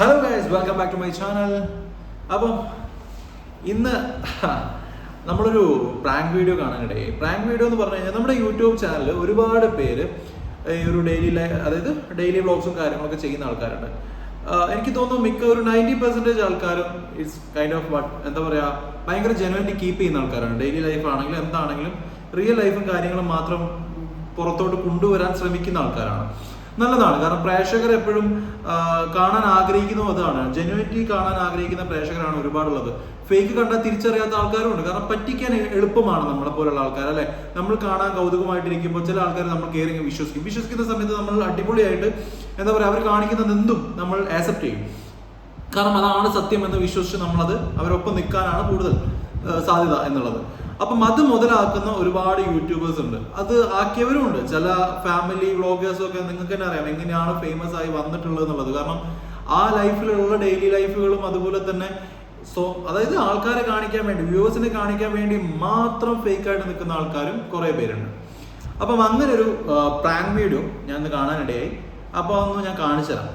Hello guys welcome back to my channel അപ്പം ഇന്ന് നമ്മളൊരു പ്രാങ്ക് വീഡിയോ കാണാനിടയായി പ്രാങ്ക് വീഡിയോ എന്ന് പറഞ്ഞു കഴിഞ്ഞാൽ നമ്മുടെ യൂട്യൂബ് ചാനലിൽ ഒരുപാട് പേര് ഈ ഒരു ഡെയിലി ലൈഫ് അതായത് ഡെയിലി വ്ളോഗ്സും കാര്യങ്ങളൊക്കെ ചെയ്യുന്ന ആൾക്കാരുണ്ട്. എനിക്ക് തോന്നുന്നു മിക്ക ഒരു നയന്റി പെർസെന്റേജ് ആൾക്കാരും ഇറ്റ്സ് കൈൻഡ് ഓഫ് വട്ട് എന്താ പറയുക ഭയങ്കര ജനുവൻലി കീപ്പ് ചെയ്യുന്ന ആൾക്കാരാണ്. ഡെയിലി ലൈഫ് ആണെങ്കിലും എന്താണെങ്കിലും റിയൽ ലൈഫും കാര്യങ്ങളും മാത്രം പുറത്തോട്ട് കൊണ്ടുവരാൻ ശ്രമിക്കുന്ന ആൾക്കാരാണ്. നല്ലതാണ്. കാരണം പ്രേക്ഷകർ എപ്പോഴും കാണാൻ ആഗ്രഹിക്കുന്നു അതാണ്. ജെന്യൂനിറ്റി കാണാൻ ആഗ്രഹിക്കുന്ന പ്രേക്ഷകരാണ് ഒരുപാടുള്ളത്. ഫേക്ക് കണ്ടാൽ തിരിച്ചറിയാത്ത ആൾക്കാരും ഉണ്ട്. കാരണം പറ്റിക്കാൻ എളുപ്പമാണ് നമ്മളെ പോലുള്ള ആൾക്കാർ അല്ലെ? നമ്മൾ കാണാൻ കൗതുകമായിട്ടിരിക്കുമ്പോൾ ചില ആൾക്കാർ നമ്മൾ കയറി വിശ്വസിക്കും. വിശ്വസിക്കുന്ന സമയത്ത് നമ്മൾ അടിപൊളിയായിട്ട് എന്താ പറയുക അവർ കാണിക്കുന്നത് എന്തും നമ്മൾ ആക്സെപ്റ്റ് ചെയ്യും. കാരണം അതാണ് സത്യം എന്ന് വിശ്വസിച്ച് നമ്മളത് അവരൊപ്പം നിൽക്കാനാണ് കൂടുതൽ സാധ്യത എന്നുള്ളത്. അപ്പം അത് മുതലാക്കുന്ന ഒരുപാട് യൂട്യൂബേഴ്സ് ഉണ്ട്. അത് ആക്കിയവരും ഉണ്ട്. ചില ഫാമിലി വ്ളോഗേഴ്സും ഒക്കെ നിങ്ങൾക്ക് തന്നെ അറിയാം എങ്ങനെയാണ് ഫേമസ് ആയി വന്നിട്ടുള്ളത് എന്നുള്ളത്. കാരണം ആ ലൈഫിലുള്ള ഡെയിലി ലൈഫുകളും അതുപോലെ തന്നെ സോ അതായത് ആൾക്കാരെ കാണിക്കാൻ വേണ്ടി വ്യൂവേഴ്സിനെ കാണിക്കാൻ വേണ്ടി മാത്രം ഫേക്ക് ആയിട്ട് നിൽക്കുന്ന ആൾക്കാരും കുറേ പേരുണ്ട്. അപ്പം അങ്ങനെ ഒരു പ്രാങ്ക് വീഡിയോ ഞാൻ ഇന്ന് കാണാനിടയായി. അപ്പോൾ ഒന്ന് ഞാൻ കാണിച്ചു തരാം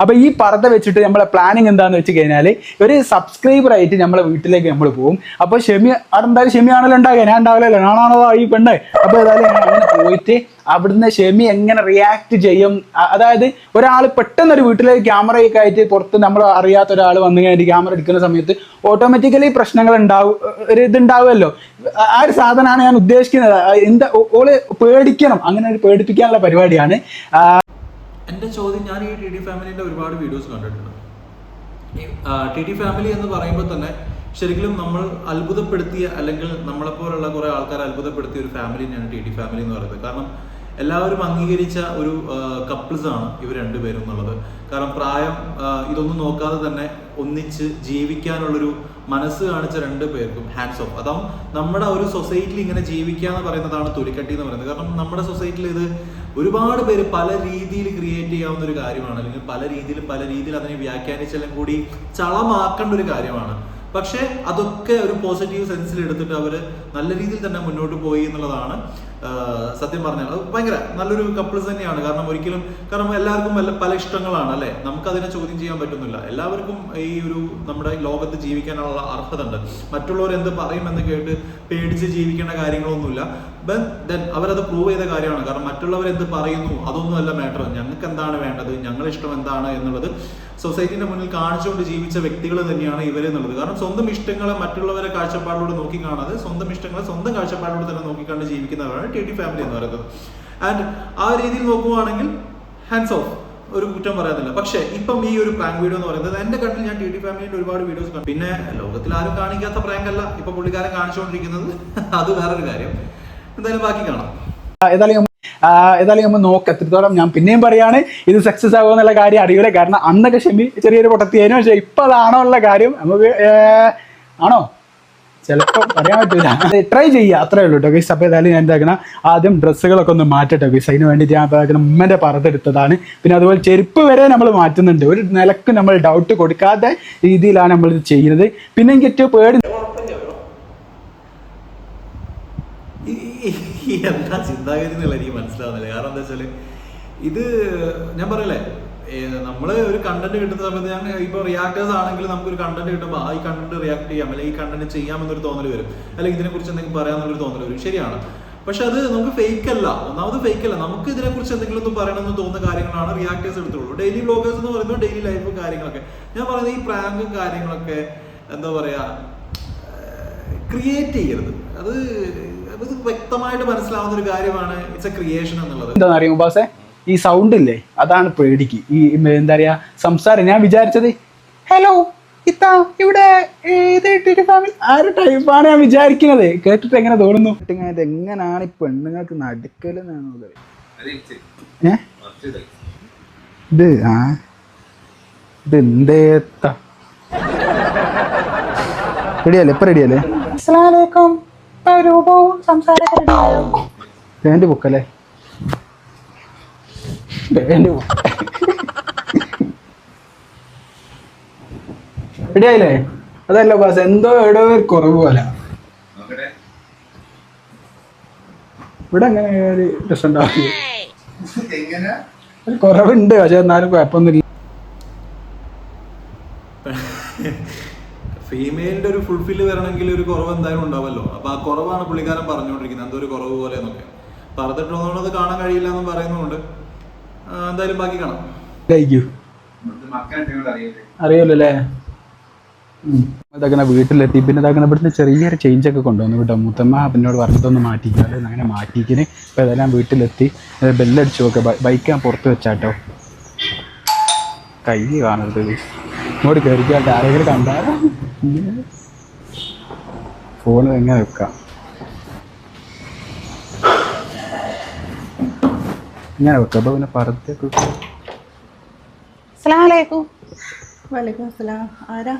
അപ്പൊ ഈ പർദ്ദ വെച്ചിട്ട് നമ്മളെ പ്ലാനിങ് എന്താന്ന് വെച്ച് കഴിഞ്ഞാൽ ഒരു സബ്സ്ക്രൈബർ ആയിട്ട് നമ്മളെ വീട്ടിലേക്ക് നമ്മൾ പോകും അപ്പൊ ഷെമി അവിടെ ഷെമി ആണല്ലോ ഉണ്ടാകുക ഞാൻ ഉണ്ടാവില്ലല്ലോ. ഞാനാണോ ഈ പെണ്ണ്? അപ്പൊ ഏതായാലും പോയിട്ട് അവിടുന്ന് ഷെമി എങ്ങനെ റിയാക്ട് ചെയ്യും? അതായത് ഒരാൾ പെട്ടെന്ന് ഒരു വീട്ടിലേക്ക് ക്യാമറയൊക്കെ ആയിട്ട് പുറത്ത് നമ്മൾ അറിയാത്ത ഒരാൾ വന്നു കഴിഞ്ഞിട്ട് ക്യാമറ എടുക്കുന്ന സമയത്ത് ഓട്ടോമാറ്റിക്കലി പ്രശ്നങ്ങൾ ഉണ്ടാവും ഒരു ഇതുണ്ടാവുമല്ലോ. ആ- ഒരു സാധനമാണ് ഞാൻ ഉദ്ദേശിക്കുന്നത്. എന്താ ഓൾ പേടിക്കണം. അങ്ങനെ ഒരു പേടിപ്പിക്കാനുള്ള പരിപാടിയാണ്. എന്റെ ചോദ്യം ഞാൻ ഈ ടി ടി ഫാമിലിന്റെ ഒരുപാട് വീഡിയോസ് കണ്ടിട്ടുണ്ട്. ടി ടി ഫാമിലി എന്ന് പറയുമ്പോൾ തന്നെ ശരിക്കും നമ്മൾ അത്ഭുതപ്പെടുത്തിയ അല്ലെങ്കിൽ നമ്മളെപ്പോലുള്ള കുറേ ആൾക്കാർ അത്ഭുതപ്പെടുത്തിയ ഒരു ഫാമിലി തന്നെയാണ് ടി ടി ഫാമിലി എന്ന് പറയുന്നത്. കാരണം എല്ലാവരും അംഗീകരിച്ച ഒരു കപ്പിൾസ് ആണ് ഇവർ രണ്ടുപേരും എന്നുള്ളത്. കാരണം പ്രായം ഇതൊന്നും നോക്കാതെ തന്നെ ഒന്നിച്ച് ജീവിക്കാനുള്ളൊരു മനസ്സ് കാണിച്ച രണ്ട് പേർക്കും ഹാൻഡ്സ് ഓഫ് അതാവും നമ്മുടെ ഒരു സൊസൈറ്റിയിൽ ഇങ്ങനെ ജീവിക്കുക എന്ന് പറയുന്നതാണ് തൊലിക്കട്ടി എന്ന് പറയുന്നത്. കാരണം നമ്മുടെ സൊസൈറ്റിയിൽ ഇത് ഒരുപാട് പേര് പല രീതിയിൽ ക്രിയേറ്റ് ചെയ്യാവുന്ന ഒരു കാര്യമാണ്. അല്ലെങ്കിൽ പല രീതിയിൽ പല രീതിയിൽ അതിനെ വ്യാഖ്യാനിച്ചെല്ലാം കൂടി ചളമാക്കേണ്ട ഒരു കാര്യമാണ്. പക്ഷേ അതൊക്കെ ഒരു പോസിറ്റീവ് സെൻസിൽ എടുത്തിട്ട് അവർ നല്ല രീതിയിൽ തന്നെ മുന്നോട്ട് പോയി എന്നുള്ളതാണ് സത്യം പറഞ്ഞാൽ അത് ഭയങ്കര നല്ലൊരു കപ്പിൾസ് തന്നെയാണ്. കാരണം ഒരിക്കലും കാരണം എല്ലാവർക്കും വല്ല പല ഇഷ്ടങ്ങളാണ് അല്ലെ? നമുക്കതിനെ ചോദ്യം ചെയ്യാൻ പറ്റുന്നില്ല. എല്ലാവർക്കും ഈ ഒരു നമ്മുടെ ലോകത്ത് ജീവിക്കാനുള്ള അർഹത ഉണ്ട് മറ്റുള്ളവർ എന്ത് പറയുമെന്ന് കേട്ട് പേടിച്ച് ജീവിക്കേണ്ട കാര്യങ്ങളൊന്നുമില്ല. ദെൻ അവരത് പ്രൂവ് ചെയ്ത കാര്യമാണ്. കാരണം മറ്റുള്ളവർ എന്ത് പറയുന്നു അതൊന്നും അല്ല മാറ്റർ ഞങ്ങൾക്ക് എന്താണ് വേണ്ടത്? ഞങ്ങളുടെ ഇഷ്ടം എന്താണ് എന്നുള്ളത് സൊസൈറ്റിന്റെ മുന്നിൽ കാണിച്ചുകൊണ്ട് ജീവിച്ച വ്യക്തികൾ തന്നെയാണ് ഇവരെന്നുള്ളത് കാരണം സ്വന്തം ഇഷ്ടങ്ങളെ മറ്റുള്ളവരെ കാഴ്ചപ്പാടിലൂടെ നോക്കി കാണാതെ സ്വന്തം ഇഷ്ടങ്ങളെ സ്വന്തം കാഴ്ചപ്പാടിലൂടെ തന്നെ നോക്കിക്കണ്ട് ജീവിക്കുന്നവരാണ് ടി ടി ഫാമിലി എന്ന് പറയുന്നത്. ആൻഡ് ആ രീതിയിൽ നോക്കുവാണെങ്കിൽ ഹാൻഡ്സ് ഓഫ് ഒരു കുറ്റം പറയാനില്ല. പക്ഷേ ഇപ്പം ഈ ഒരു പ്രാങ്ക് വീഡിയോ എന്ന് പറയുന്നത് എന്റെ കണ്ണിൽ ഞാൻ ടി ടി ഫാമിലിന്റെ ഒരുപാട് വീഡിയോസ് കണ്ടു. പിന്നെ ലോകത്തിൽ ആരും കാണിക്കാത്ത പ്രാങ്ക് അല്ല. ഇപ്പൊ പുള്ളിക്കാരൻ കാണിച്ചുകൊണ്ടിരിക്കുന്നത്. അത് വേറൊരു കാര്യം. എന്തായാലും ബാക്കി കാണാം. ഏതായാലും ഏതായാലും നമ്മൾ നോക്ക്. എത്രത്തോളം ഞാൻ പിന്നെയും പറയാണ് ഇത് സക്സസ് ആകുമോ എന്നുള്ള കാര്യം അറിയില്ല കാരണം അന്നൊക്കെ ഷെമി ചെറിയൊരു പൊട്ടത്തിയേനു പക്ഷേ ഇപ്പൊ അതാണോ ഉള്ള കാര്യം നമുക്ക് ആണോ? ചിലപ്പോൾ പറയാൻ പറ്റില്ല. ട്രൈ ചെയ്യുക. അത്രേ ഉള്ളൂ കേട്ടോ ഗൈസ് അപ്പോൾ ഏതായാലും ഞാൻ എന്താക്കണം ആദ്യം ഡ്രസ്സുകളൊക്കെ ഒന്ന് മാറ്റട്ടെ ഗൈസ് അതിന് വേണ്ടി ഞാൻ എന്താക്കണം ഉമ്മന്റെ പറത്തെടുത്തതാണ് പിന്നെ അതുപോലെ ചെരുപ്പ് വരെ നമ്മൾ മാറ്റുന്നുണ്ട്. ഒരു നിലയ്ക്ക് നമ്മൾ ഡൗട്ട് കൊടുക്കാത്ത രീതിയിലാണ് നമ്മൾ ഇത് ചെയ്യുന്നത്. പിന്നെ എനിക്ക് ഏറ്റവും പേടി എന്താ ചിന്താഗതി എന്നുള്ള എനിക്ക് മനസ്സിലാവുന്നില്ല. കാരണം എന്താ വെച്ചാൽ ഇത് ഞാൻ പറയല്ലേ ഏ, നമ്മൾ ഒരു കണ്ടന്റ് കിട്ടുന്ന സമയത്ത് ഞാൻ ഇപ്പൊ റിയാക്ടേഴ്സ് ആണെങ്കിൽ നമുക്ക് ഒരു കണ്ടന്റ് കിട്ടുമ്പോൾ ആ ഈ കണ്ടന്റ് റിയാക്ട് ചെയ്യാം അല്ലെങ്കിൽ ഈ കണ്ടന്റ് ചെയ്യാമെന്നൊരു തോന്നൽ വരും. അല്ലെങ്കിൽ ഇതിനെ കുറിച്ച് എന്തെങ്കിലും പറയാമെന്നൊരു തോന്നൽ വരും. ശരിയാണ്. പക്ഷെ അത് നമുക്ക് ഫേക്ക് അല്ല. ഒന്നാമത് ഫേക്ക് അല്ല. നമുക്ക് ഇതിനെ കുറിച്ച് എന്തെങ്കിലും ഒന്ന് പറയണമെന്ന് തോന്നുന്ന കാര്യങ്ങളാണ് റിയാക്ടേഴ്സ് എടുത്തുള്ളൂ. ഡെയിലി വ്ളോഗേഴ്സ് എന്ന് പറയുമ്പോൾ ഡെയിലി ലൈഫും കാര്യങ്ങളൊക്കെ. ഞാൻ പറയുന്നത് ഈ പ്രാങ്കും കാര്യങ്ങളൊക്കെ എന്താ പറയാ ക്രിയേറ്റ് ചെയ്യരുത്. അത് അത് വ്യക്തമായിട്ട് മനസ്സിലാവുന്ന ഒരു കാര്യമാണ്. ഇറ്റ്സ് എ ക്രിയേഷൻ എന്നുള്ളത്. എന്താണെന്ന് അറിയാം ഉപാസെ? ഈ സൗണ്ട് ഇല്ലേ? അതാണ് പേടിക്ക്. ഈ എന്താ പറയാ സംസാരം. ഞാൻ വിചാരിച്ചത് ഹലോ ഇത്താ ഇവിടെ ആ ഒരു ടൈപ്പാണ് ഞാൻ വിചാരിക്കുന്നത്. കേട്ടിട്ട് എങ്ങനെ തോന്നുന്നു? ഇത് എങ്ങനെയാണ് ഈ പെണ്ണുങ്ങൾക്ക് നടുക്കലെന്നാണ് ഇത് ആ ഇത് എന്തേത്ത റെഡിയല്ലേ? ഇപ്പൊ റെഡിയല്ലേ? അസ്സലാമലൈക്കും രൂപവും സംസാരം പാന്റ് ബുക്കല്ലേ പാന്റ് ആയില്ലേ റെഡിയായില്ലേ? അതല്ല ബാസ് എന്തോ എവിടെ ഒരു കുറവ് പോലെ. ഇവിടെ അങ്ങനെ ഒരു രസം ഉണ്ടാവില്ല ഒരു കുറവുണ്ട് പക്ഷെ എന്നാലും കുഴപ്പമൊന്നുമില്ല. ഫീമെയിലിന്റെ ഒരു ഫുൾഫിൽ വരണമെങ്കിൽ ഒരു കുറവ് എന്തായാലും ഉണ്ടാവല്ലോ. അപ്പൊ ആ കുറവാണ് പുള്ളിക്കാരൻ പറഞ്ഞുകൊണ്ടിരിക്കുന്നത്. എന്തോ ഒരു കുറവ് പോലെ എന്നൊക്കെ. പറഞ്ഞിട്ടൊന്നുള്ളത് കാണാൻ കഴിയില്ല എന്നും പറയുന്നതുകൊണ്ട് ആ, എന്തായാലും ബാക്കി കാണാം. അറിയാലോ ഇതാക്കണ വീട്ടിലെത്തി. പിന്നെ ഇതാക്കണ ഇവിടുന്ന് ചെറിയൊരു ചേഞ്ച് ഒക്കെ കൊണ്ടുവന്നു കേട്ടോ. മുത്തമ്മ എന്നോട് പറഞ്ഞിട്ടൊന്ന് മാറ്റിക്കാതെ അങ്ങനെ മാറ്റിക്കിന്. ഇപ്പൊ ഇതെല്ലാം വീട്ടിലെത്തി. ബെല്ലടിച്ചു നോക്കെ ബൈക്ക് ഞാൻ പുറത്ത് വെച്ചാട്ടോ കൈ കാണരുത്. ഇങ്ങോട്ട് കയറിക്കാട്ടെ ആരെങ്കിലും കണ്ടാ? ഫോൺ എങ്ങനെ വെക്കാം? ഇങ്ങനെ വെക്കാം. അപ്പൊ പിന്നെ പറത്തേക്ക് അസ്സലാമലൈക്കും. വലൈക്കും അസ്സലാം. ആരാ?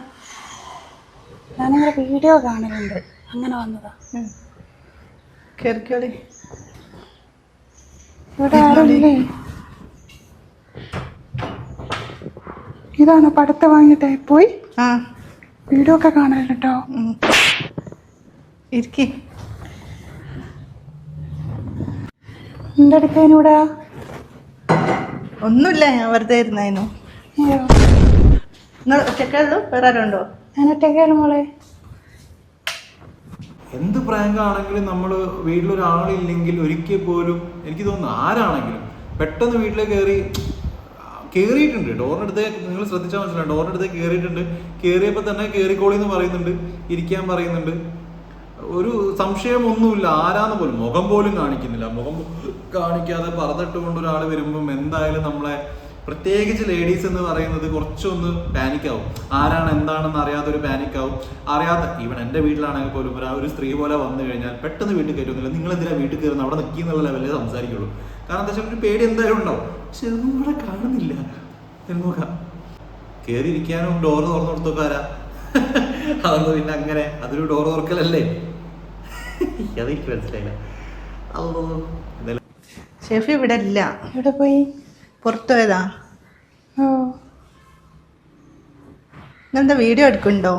ഞാനിങ്ങനെ വീഡിയോ കാണലുണ്ട്. അങ്ങനെ വന്നതാ. കേറിക്കോളി. ഇവിടെ ആരുമില്ലേ? ഇതാണ് പടത്തെ വാങ്ങിട്ട് പോയി. ആ. വീഡിയോ ഒക്കെ കാണലുണ്ട്? കേട്ടോ ഇരിക്കേ. എന്റെ അടുത്തേനൂടെ ഒന്നുമില്ല ഞാൻ വെറുതെ ഇരുന്നായിരുന്നു. നിങ്ങൾ ഒറ്റക്കേ ഉള്ളൂ വേറെ ആരും ഉണ്ടോ? ഞാൻ ഒറ്റയ്ക്കാണ് മോളെ. എന്ത് പ്രാങ്ക് ആണെങ്കിലും നമ്മൾ വീട്ടിലൊരാളില്ലെങ്കിൽ ഒരിക്കൽ പോലും എനിക്ക് തോന്നുന്നു ആരാണെങ്കിലും പെട്ടെന്ന് വീട്ടിലേക്ക് കയറി കയറിയിട്ടുണ്ട്. ഡോറിനടുത്ത് നിങ്ങൾ ശ്രദ്ധിച്ചാൽ മനസ്സിലാവും. ഡോറിനടുത്ത് കയറിയിട്ടുണ്ട്. കയറിയപ്പോൾ തന്നെ കയറിക്കോളി എന്ന് പറയുന്നുണ്ട്. ഇരിക്കാൻ പറയുന്നുണ്ട്. ഒരു സംശയമൊന്നുമില്ല. ആരാന്ന് പോലും മുഖം പോലും കാണിക്കുന്നില്ല. മുഖം കാണിക്കാതെ പറഞ്ഞിട്ട് കൊണ്ട് ഒരാൾ വരുമ്പം എന്തായാലും നമ്മളെ പ്രത്യേകിച്ച് ലേഡീസ് എന്ന് പറയുന്നത് കുറച്ചൊന്ന് പാനിക്കാവും ആരാണ് എന്താണെന്ന് അറിയാത്ത ഒരു പാനിക്കാവും അറിയാത്ത ഈവൻ എന്റെ വീട്ടിലാണെങ്കിൽ പോലും ഒരു ഒരു സ്ത്രീ പോലെ വന്നു കഴിഞ്ഞാൽ പെട്ടെന്ന് വീട്ടിൽ കയറ്റുന്നില്ല നിങ്ങൾ എന്തിനാ വീട്ടിൽ കയറുന്നത്? അവിടെ നിൽക്കി എന്നുള്ള ലെവലിൽ സംസാരിക്കുള്ളൂ. കാരണം എന്താ വെച്ചാൽ ഒരു പേടി എന്തായാലും ഉണ്ടാവും. പക്ഷെ ഇതൊന്നും ഇവിടെ കാണുന്നില്ല. നോക്കാം കയറിയിരിക്കാനും ഡോറ് തുറന്നു കൊടുത്തൊക്കെ അതൊന്നും പിന്നെ അങ്ങനെ അതൊരു ഡോർ തുറക്കലല്ലേ? അതെനിക്ക് മനസ്സിലായില്ല. അല്ലോ ഷെഫ് ഷെഫി ഇവിടെ ഇല്ല. ഇവിടെ പോയി? പുറത്തു പോയതാ. ഓ. ഇന്നെന്താ വീഡിയോ എടുക്കുന്നുണ്ടോ?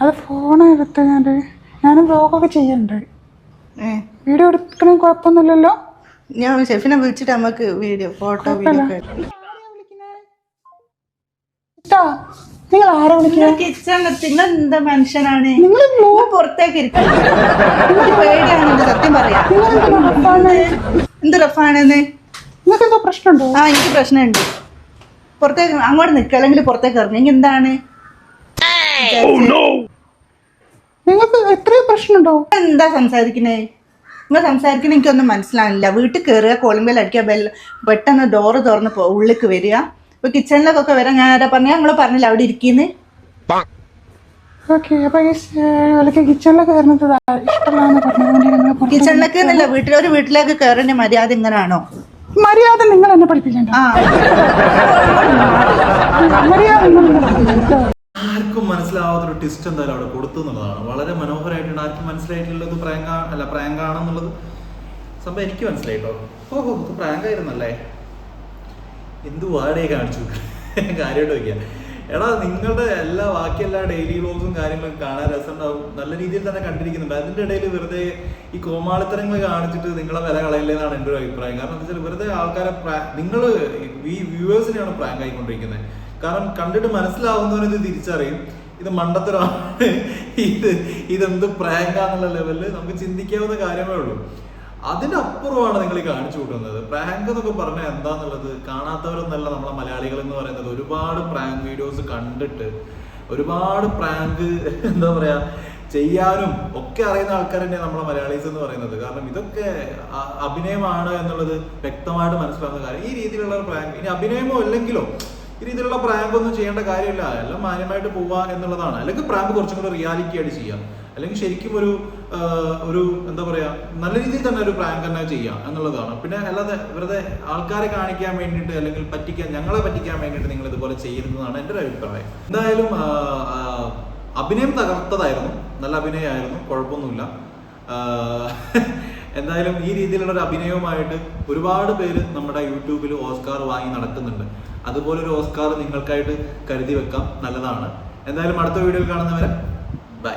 അത് ഫോൺ എടുത്ത് ഞാൻ ഞാൻ വ്ലോഗൊക്കെ ചെയ്യുന്നുണ്ട്. വീഡിയോ എടുക്കണ കുഴപ്പമൊന്നുമില്ലല്ലോ? ഞാൻ ഷെഫിനെ വിളിച്ചിട്ട് നമുക്ക് വീഡിയോ ഫോട്ടോ വീഡിയോ. ഇട്ടാ നിങ്ങൾ ആരാ വിളിക്കുന്നത് നിങ്ങൾ കിച്ചണിലെത്തി നിങ്ങൾ എന്താ മനുഷ്യനാണ് നിങ്ങൾ നിങ്ങൾ പുറത്തേക്ക് ഇരിക്കണം പേടിയാണ് സത്യം പറയാ. എന്ത് റഫാണെന്ന്? നിങ്ങൾക്ക് എന്തോ പ്രശ്നമുണ്ടോ? ആ എനിക്ക് പ്രശ്നമുണ്ട്. പുറത്തേക്ക് അങ്ങോട്ട് നിൽക്കുക അല്ലെങ്കിൽ പുറത്തേക്ക് ഇറങ്ങി. എനിക്ക് എന്താണ്? നിങ്ങൾക്ക് എത്രയോ പ്രശ്നമുണ്ടോ? എന്താ സംസാരിക്കണേ? നിങ്ങൾ സംസാരിക്കണ എനിക്കൊന്നും മനസ്സിലാവില്ല വീട്ടിൽ കയറുക കോളിംഗ് ബെൽ അടിക്കുക ബെൽ പെട്ടെന്ന് ഡോറ് തുറന്ന് പോ- ഉള്ളിലേക്ക് വരിക. ഇപ്പൊ കിച്ചണിലൊക്കെ വരാൻ ഞാൻ ആരാ പറഞ്ഞ? നിങ്ങൾ പറഞ്ഞില്ല അവിടെ ഇരിക്കുന്നു? ഓക്കെ അപ്പൊ കിച്ചണിലൊക്കെ വരുന്നത് ഇഷ്ടമല്ലാന്ന് പറഞ്ഞതുകൊണ്ട് നിങ്ങൾ പുറത്ത് കിച്ചണിലേക്ക് എന്നല്ല വീട്ടിൽ ഒരു വീട്ടിലേക്ക് കയറേണ്ട മര്യാദ ഇങ്ങനാണോ? മര്യാദ നിങ്ങൾ എന്നെ പഠിപ്പിക്കണ്ട. മര്യാദ നിങ്ങൾ ആർക്കും മനസ്സിലാവാത്തൊരു ട്വിസ്റ്റ് എന്തായാലും അവിടെ കൊടുത്തു എന്നുള്ളതാണ് വളരെ മനോഹരമായിട്ടുണ്ട് ആർക്കും മനസ്സിലായിട്ടുള്ളത് പ്രാങ്ക് അല്ല പ്രാങ്കാണെന്നുള്ളത് സംഭവം എനിക്ക് മനസ്സിലായിട്ടോ? ഓഹോ ഇത് പ്രാങ്ക് ആയിരുന്നല്ലേ എന്ത് വാടേ കാണിച്ചു? കാര്യമായിട്ട് വയ്ക്കുക എടാ നിങ്ങളുടെ എല്ലാ ബാക്കി എല്ലാ ഡെയിലി വ്ളോഗ്സും കാര്യങ്ങളൊക്കെ കാണാൻ രസമുണ്ടാവും. നല്ല രീതിയിൽ തന്നെ കണ്ടിരിക്കുന്നുണ്ട്. അതിന്റെ ഇടയിൽ വെറുതെ ഈ കോമാളിത്തരങ്ങൾ കാണിച്ചിട്ട് നിങ്ങളെ വില കളയില്ലെന്നാണ് എന്റെ ഒരു അഭിപ്രായം. കാരണം എന്താ വെച്ചാൽ വെറുതെ ആൾക്കാരെ നിങ്ങൾ ഈ വ്യൂവേഴ്സിനെയാണ് പ്രാങ്ക് ആയിക്കൊണ്ടിരിക്കുന്നത്. കാരണം കണ്ടിട്ട് മനസ്സിലാവുന്നവന് ഇത് തിരിച്ചറിയും. ഇത് മണ്ടത്തരമാണ്. ഇത് ഇതെന്ത് പ്രാങ്കാന്നുള്ള ലെവലിൽ നമുക്ക് ചിന്തിക്കാവുന്ന കാര്യമേ ഉള്ളൂ. അതിനപ്പുറമാണ് നിങ്ങൾ ഈ കാണിച്ചു കൂട്ടുന്നത്. പ്രാങ്ക് എന്നൊക്കെ പറഞ്ഞാൽ എന്താന്നുള്ളത്? കാണാത്തവരൊന്നല്ല നമ്മളെ മലയാളികൾ എന്ന് പറയുന്നത്. ഒരുപാട് പ്രാങ്ക് വീഡിയോസ് കണ്ടിട്ട് ഒരുപാട് പ്രാങ്ക് എന്താ പറയാ ചെയ്യാനും ഒക്കെ അറിയുന്ന ആൾക്കാർ തന്നെയാണ് നമ്മളെ മലയാളീസ് എന്ന് പറയുന്നത്. കാരണം ഇതൊക്കെ അഭിനയമാണ് എന്നുള്ളത് വ്യക്തമായിട്ട് മനസ്സിലാവുന്ന കാര്യം. ഈ രീതിയിലുള്ള പ്രാങ്ക്. ഇനി അഭിനയമോ അല്ലെങ്കിലോ ഈ രീതിയിലുള്ള പ്രാങ്ക് ഒന്നും ചെയ്യേണ്ട കാര്യമില്ല. എല്ലാം മാന്യമായിട്ട് പോവുക എന്നുള്ളതാണ്. അല്ലെങ്കിൽ പ്രാങ്ക് കുറച്ചും കൂടെ റിയാലിറ്റി ആയിട്ട് ചെയ്യാം. അല്ലെങ്കിൽ ശരിക്കും ഒരു ഒരു എന്താ പറയാ നല്ല രീതിയിൽ തന്നെ ഒരു പ്രാങ്ക് തന്നെ ചെയ്യാം എന്നുള്ളതാണ്. പിന്നെ അല്ലാതെ വെറുതെ ആൾക്കാരെ കാണിക്കാൻ വേണ്ടിയിട്ട് അല്ലെങ്കിൽ പറ്റിക്കാൻ ഞങ്ങളെ പറ്റിക്കാൻ വേണ്ടിയിട്ട് നിങ്ങൾ ഇതുപോലെ ചെയ്യരുതെന്നാണ് എന്റെ ഒരു അഭിപ്രായം. എന്തായാലും അഭിനയം തകർത്തതായിരുന്നു. നല്ല അഭിനയമായിരുന്നു. കുഴപ്പമൊന്നുമില്ല. എന്തായാലും ഈ രീതിയിലുള്ള ഒരു അഭിനയവുമായിട്ട് ഒരുപാട് പേര് നമ്മുടെ യൂട്യൂബിൽ ഓസ്കാർ വാങ്ങി നടക്കുന്നുണ്ട്. അതുപോലെ ഒരു ഓസ്കാർ നിങ്ങൾക്കായിട്ട് കരുതി വെക്കാം. നല്ലതാണ്. എന്തായാലും അടുത്ത വീഡിയോയിൽ കാണുന്നവരെ ബൈ.